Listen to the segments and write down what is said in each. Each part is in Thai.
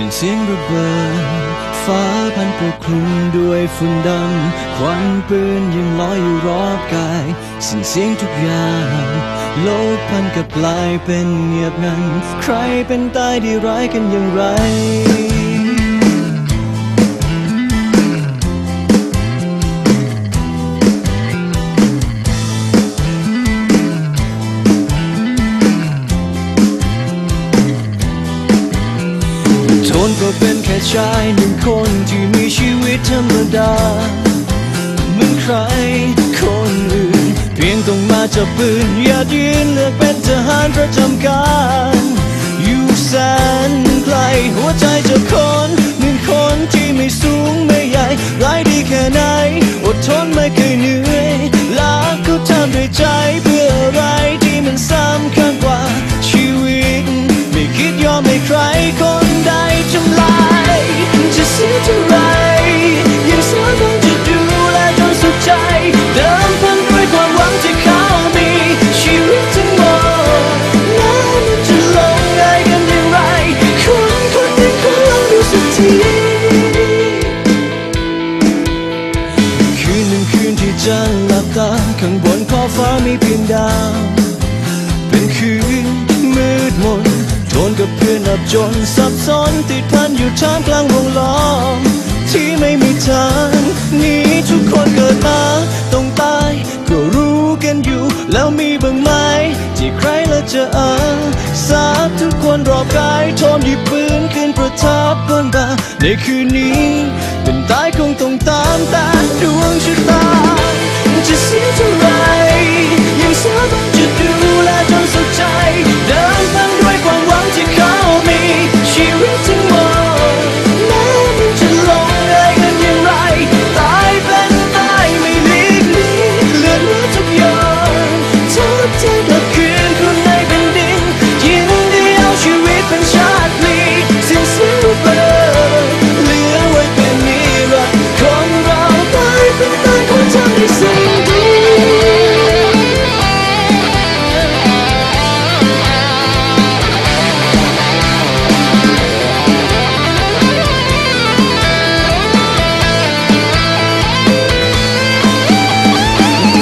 สิ้นเสียงระเบิดฟ้าพันปกคลุมด้วยฝุ่นดำควันปืนยังลอยอยู่รอบกายสิ้นเสียงทุกอย่างโลกพันกับกลายเป็นเงียบงัน ใครเป็นตายดีร้ายกันอย่างไร ทนก็เป็นแค่ชายหนึ่งคนที่มีชีวิตธรรมดาเหมือนใครคนอื่น เพียงต้องมาจับปืนอย่ายืนเลือกเป็นทหารประจำการ อยู่แสนไกลหัวใจจะคนหนึ่งคนที่ไม่สูงไม่ใหญ่ร้ายดีแค่ไหน อดทนไม่เคยเหนื่อยลาก็ทำด้วยใจ ฟ้ามีเพียงดาว เป็นคืนมืดมนทนกับเพื่อนอับจนสับสนติดพันอยู่ท่ามกลางวงล้อม ที่ไม่มีทางหนี้ทุกคนเกิดมาต้องตายก็รู้กันอยู่ แล้วมีบ้างไหมที่ใครละจะอาสาทุกคนรอบกายทนหยิบปืนขึ้นประทับบนบ่าในคืนนี้ เป็นตายคงต้องตามต่ดวงชะตา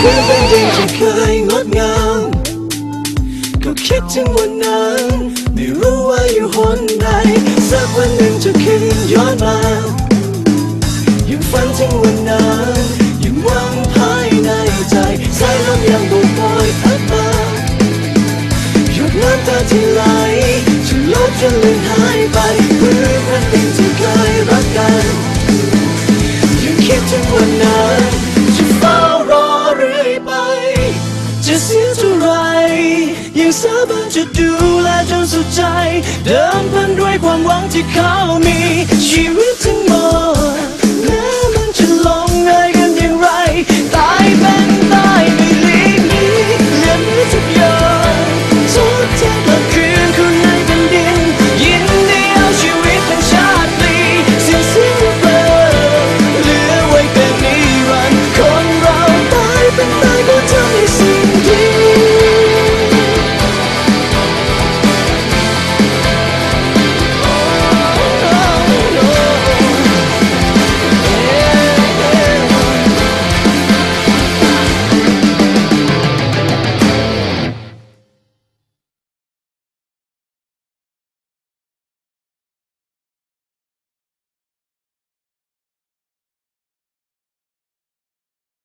เพื่อเป็นดินที่เคยงดงาม ก็คิดถึงวันนั้น ไม่รู้ว่าอยู่หนใด สักวันหนึ่งจะคืนย้อนมา ยังฝันถึงวันนั้นยังหวังภายในใจสายลมยังโบกบอยพัดมาหยดน้ำตาที่ไหลจะลบจนเลือนหาย สุดใจ เดิมพันด้วยความหวังที่เขามีชีวิตทั้งหมด